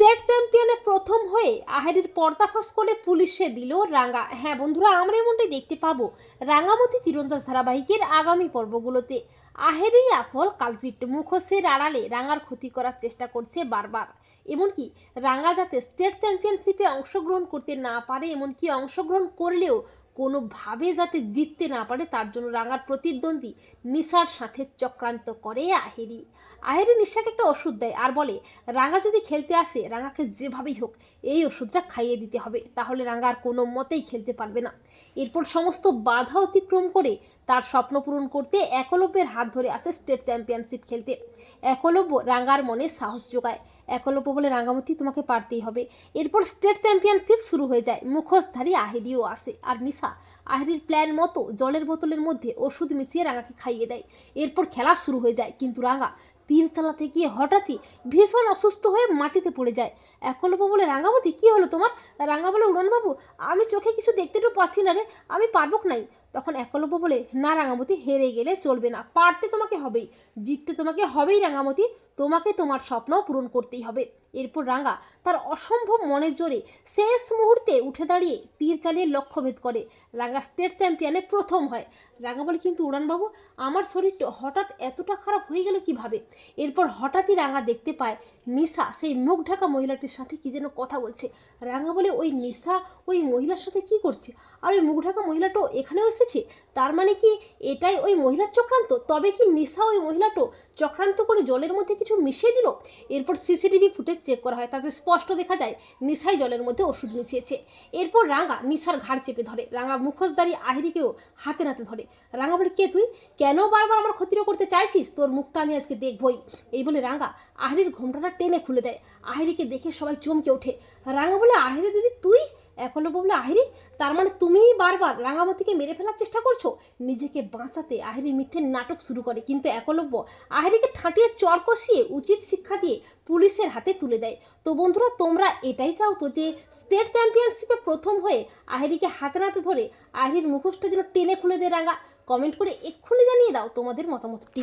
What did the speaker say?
State চ্যাম্পিয়নে প্রথম হয়ে আহেরির পর্দাফাস করে পুলিশে দিল রাঙ্গা হ্যাঁ বন্ধুরা, আমরা এমনটাই দেখতে পাবো রাঙ্গামতি তীরন্দাজ ধারাবাহিকের আগামী পর্বগুলোতে। আহেরই আসল কালপিট মুখোশের আড়ালে রাঙ্গার ক্ষতি করার চেষ্টা করছে বারবার। এমনকি রাঙ্গা যাতে স্টেট চ্যাম্পিয়নশিপে অংশগ্রহণ করতে না পারে, এমনকি অংশগ্রহণ করলেও কোনোভাবে যাতে জিততে না পারে, তার জন্য রাঙার প্রতিদ্বন্দ্বী নিশার সাথে চক্রান্ত করে আহেরি। আহেরি নিশাকে একটা ওষুধ দেয় আর বলে, রাঙা যদি খেলতে আসে, রাঙাকে যেভাবেই হোক, এই ওষুধটা খাইয়ে দিতে হবে। তাহলে রাঙা আর কোনো মতেই খেলতে পারবে না। এরপর সমস্ত বাধা অতিক্রম করে তার স্বপ্ন পূরণ করতে একলব্যের হাত ধরে আসে স্টেট চ্যাম্পিয়নশিপ খেলতে। একলব্য রাঙ্গার মনে সাহস যোগায়। একলব্য বলে রাঙ্গামতি তোমাকে পারতেই হবে। এরপর স্টেট চ্যাম্পিয়নশিপ শুরু হয়ে যায়। মুখোশধারী আহেরিও আসে আর নিশা আহেরির প্ল্যান মতো জলের বোতলের মধ্যে ওষুধ মিশিয়ে রাঙাকে খাইয়ে দেয়। এরপর খেলা শুরু হয়ে যায়, কিন্তু রাঙা তীর চালাতে গিয়ে হঠাৎই ভীষণ অসুস্থ হয়ে মাটিতে পড়ে যায়। একলব্য বলে রাঙ্গামতি কি হলো তোমার? রাঙ্গা বলে উড়নবাবু, আমি চোখে কিছু দেখতে তো পাচ্ছি না রে, আমি পারব নাই? তখন একলব্য বলে, না রাঙামতি, হেরে গেলে চলবে না, পারতে তোমাকে হবেই, জিততে তোমাকে হবেই রাঙামতি, তোমাকে তোমার স্বপ্ন পূরণ করতেই হবে। এরপর রাঙা তার অসম্ভব মনের জোরে শেষ মুহূর্তে উঠে দাঁড়িয়ে তীর চালিয়ে লক্ষ্যভেদ করে। রাঙা স্টেট চ্যাম্পিয়নে প্রথম হয়। রাঙ্গা বলে, কিন্তু উড়ানবাবু, আমার শরীরটা হঠাৎ এতটা খারাপ হয়ে গেল কীভাবে? এরপর হঠাৎই রাঙা দেখতে পায় নিশা, সেই মুখ ঢাকা মহিলাটির সাথে কি যেন কথা বলছে। রাঙ্গা বলে, ওই নিশা, ওই মহিলার সাথে কি করছে? আর ওই মুখ ঢাকা মহিলাটাও এখানেও এসেছে? তার মানে কি এটাই ওই মহিলার চক্রান্ত? তবে কি নিশা ওই মহিলাটো চক্রান্ত করে জলের মধ্যে কিছু মিশিয়ে দিল? এরপর সিসিটিভি ফুটেজ চেক করা হয়, তাতে স্পষ্ট দেখা যায় নিশাই জলের মধ্যে ওষুধ মিশিয়েছে। এরপর রাঙা নিশার ঘাড় চেপে ধরে। রাঙ্গা মুখোশদারি আহিরিকেও হাতে নাতে ধরে। রাঙা বলে, কে তুই? কেন বারবার আমার ক্ষতিও করতে চাইছিস? তোর মুখটা আমি আজকে দেখবই এই বলে রাঙ্গা আহিরির ঘোমটাটা টেনে খুলে দেয়। আহিরিকে দেখে সবাই চমকে ওঠে। রাঙ্গা বলে, আহিরি দিদি, তুই? একলব্য বলে, আহিরি, তার মানে তুমিই বারবার রাঙামতিকে মেরে ফেলার চেষ্টা করছ? নিজেকে বাঁচাতে আহিরি মিথ্যে নাটক শুরু করে। কিন্তু একলব্য আহিরিকে ঠাঁটিয়ে চর কষিয়ে উচিত শিক্ষা দিয়ে পুলিশের হাতে তুলে দেয়। তো বন্ধুরা, তোমরা এটাই চাও তো যে, স্টেট চ্যাম্পিয়নশিপে প্রথম হয়ে আহিরিকে হাতে নাতে ধরে আহিরির মুখোশটা যেন টেনে খুলে দেয় রাঙা। কমেন্ট করে এক্ষুনি জানিয়ে দাও তোমাদের মতামতটি।